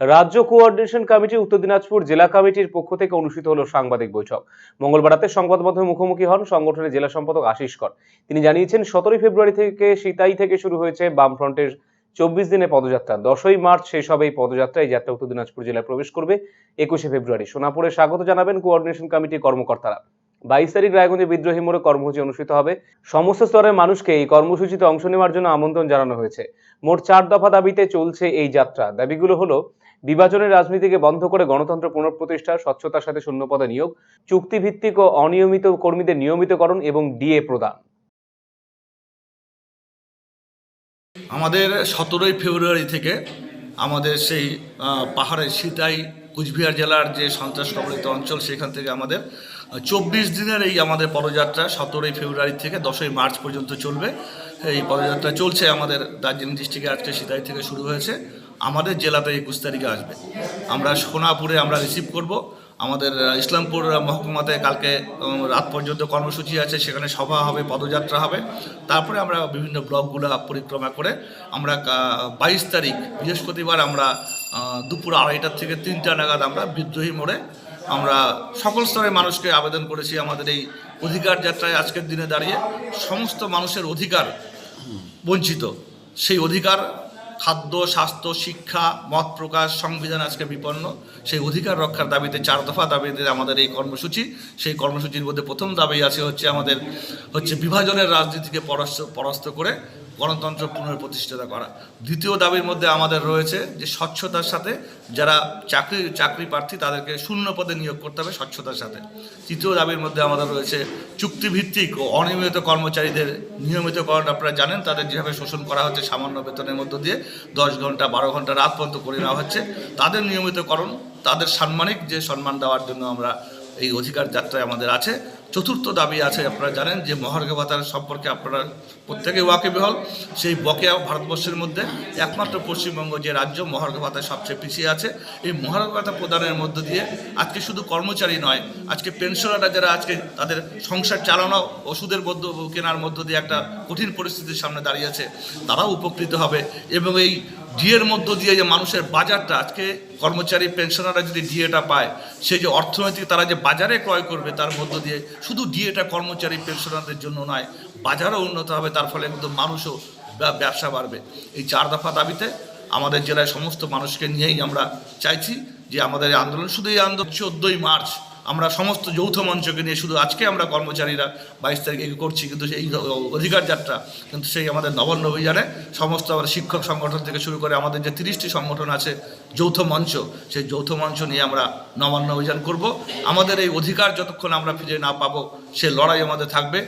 রাজ্য coordination committee, উত্তর দিনাজপুর জেলা কমিটির পক্ষ থেকে অনুষ্ঠিত হলো সাংবাদিক বৈঠক। মঙ্গলবার রাতে সংবাদ মাধ্যমে মুখোমুখি হন সংগঠনের জেলা সম্পাদক আশিস কর। তিনি জানিয়েছেন, সতেরোই ফেব্রুয়ারি থেকে সিতাই থেকে শুরু হয়েছে বামফ্রন্টের চব্বিশ দিনে পদযাত্রা। দশই মার্চ শেষ হবে এই পদযাত্রা। এই যাত্রা উত্তর দিনাজপুর জেলায় প্রবেশ করবে একুশে ফেব্রুয়ারি। সোনাপুরে স্বাগত জানাবেন কোঅর্ডিনেশন কমিটির কর্মকর্তারা। বাইশ তারিখ রায়গঞ্জে বিদ্রোহী মোড়ে কর্মসূচি অনুষ্ঠিত হবে। সমস্ত স্তরের মানুষকে এই কর্মসূচিতে অংশ নেওয়ার জন্য আমন্ত্রণ জানানো হয়েছে। মোট চার দফা দাবিতে চলছে এই যাত্রা। দাবিগুলো হলো, বিভাজনের রাজনীতিকে বন্ধ করে গণতন্ত্র পুনঃপ্রতিষ্ঠা, স্বচ্ছতার সাথে শূন্যপদে নিয়োগ, চুক্তিভিত্তিক ও অনিয়মিত কর্মীদের নিয়মিতকরণ এবং ডিএ প্রদান। আমাদের সতেরোই ফেব্রুয়ারি থেকে আমাদের সেই পাহাড়ের সিতাই, কুচবিহার জেলার যে সন্ত্রাস কবলিত অঞ্চল, সেখান থেকে আমাদের চব্বিশ দিনের এই আমাদের পদযাত্রা, সতেরোই ফেব্রুয়ারি থেকে দশই মার্চ পর্যন্ত চলবে। এই পদযাত্রা চলছে আমাদের দার্জিলিং ডিস্ট্রিক্টে, আজকে সিতাই থেকে শুরু হয়েছে। আমাদের জেলাতে একুশ তারিখে আসবে। আমরা সোনাপুরে আমরা রিসিভ করব। আমাদের ইসলামপুর মহকুমাতে কালকে রাত পর্যন্ত কর্মসূচি আছে। সেখানে সভা হবে, পদযাত্রা হবে। তারপরে আমরা বিভিন্ন ব্লকগুলো পরিক্রমা করে আমরা বাইশ তারিখ, বৃহস্পতিবার আমরা দুপুর আড়াইটার থেকে তিনটা নাগাদ আমরা বিদ্রোহী মোড়ে আমরা সকল স্তরের মানুষকে আবেদন করেছি আমাদের এই অধিকার যাত্রায় আজকের দিনে দাঁড়িয়ে। সমস্ত মানুষের অধিকার বঞ্চিত। সেই অধিকার খাদ্য, স্বাস্থ্য, শিক্ষা, মত প্রকাশ, সংবিধান আজকে বিপন্ন। সেই অধিকার রক্ষার দাবিতে চার দফা দাবিতে আমাদের এই কর্মসূচি। সেই কর্মসূচির মধ্যে প্রথম দাবি আছে হচ্ছে আমাদের হচ্ছে বিভাজনের রাজনীতিকে পরাস্ত পরাস্ত করে গণতন্ত্র পুনঃপ্রতিষ্ঠাতা করা। দ্বিতীয় দাবির মধ্যে আমাদের রয়েছে যে স্বচ্ছতার সাথে যারা চাকরি চাকরি প্রার্থী তাদেরকে শূন্য পদে নিয়োগ করতে হবে স্বচ্ছতার সাথে। তৃতীয় দাবির মধ্যে আমাদের রয়েছে চুক্তিভিত্তিক ও অনিয়মিত কর্মচারীদের নিয়মিতকরণ। আপনারা জানেন তাদের যেভাবে শোষণ করা হচ্ছে সামান্য বেতনের মধ্য দিয়ে, দশ ঘণ্টা, বারো ঘণ্টা রাত পর্যন্ত করে নেওয়া হচ্ছে। তাদের নিয়মিতকরণ, তাদের সাম্মানিক যে সম্মান দেওয়ার জন্য আমরা এই অধিকার যাত্রায় আমাদের আছে। চতুর্থ দাবি আছে, আপনারা জানেন, যে মহার্ঘ ভাতার সম্পর্কে আপনারা প্রত্যেকে ওয়াকিবহল। সেই বকেয়া ভারতবর্ষের মধ্যে একমাত্র পশ্চিমবঙ্গ যে রাজ্য মহার্ঘ ভাতায় সবচেয়ে পিছিয়ে আছে। এই মহার্ঘ ভাতা প্রদানের মধ্য দিয়ে আজকে শুধু কর্মচারী নয়, আজকে পেনশনাররা যারা আজকে তাদের সংসার চালানো, ওষুধের মধ্য, কেনার মধ্য দিয়ে একটা কঠিন পরিস্থিতির সামনে দাঁড়িয়ে আছে, তারাও উপকৃত হবে। এবং এই ডিএর মধ্য দিয়ে যে মানুষের বাজারটা, আজকে কর্মচারী, পেনশনাররা যদি ডিএটা পায়, সেই যে অর্থনৈতিক তারা যে বাজারে ক্রয় করবে, তার মধ্য দিয়ে শুধু ডিএটা কর্মচারী, পেনশনারদের জন্য নয়, বাজারও উন্নত হবে, তার ফলে কিন্তু মানুষও ব্যবসা বাড়বে। এই চার দফা দাবিতে আমাদের জেলায় সমস্ত মানুষকে নিয়েই আমরা চাইছি যে আমাদের আন্দোলন, শুধু এই আন্দোলন, চোদ্দোই মার্চ আমরা সমস্ত যৌথ মঞ্চকে নিয়ে শুধু আজকে আমরা কর্মচারীরা বাইশ তারিখে করছি, কিন্তু সেই অধিকার যাত্রা, কিন্তু সেই আমাদের নবান্ন অভিযানে সমস্ত আমরা শিক্ষক সংগঠন থেকে শুরু করে আমাদের যে তিরিশটি সংগঠন আছে যৌথ মঞ্চ, সেই যৌথ মঞ্চ নিয়ে আমরা নবান্ন অভিযান করব। আমাদের এই অধিকার যতক্ষণ আমরা ফিরে না পাবো, সে লড়াই আমাদের থাকবে।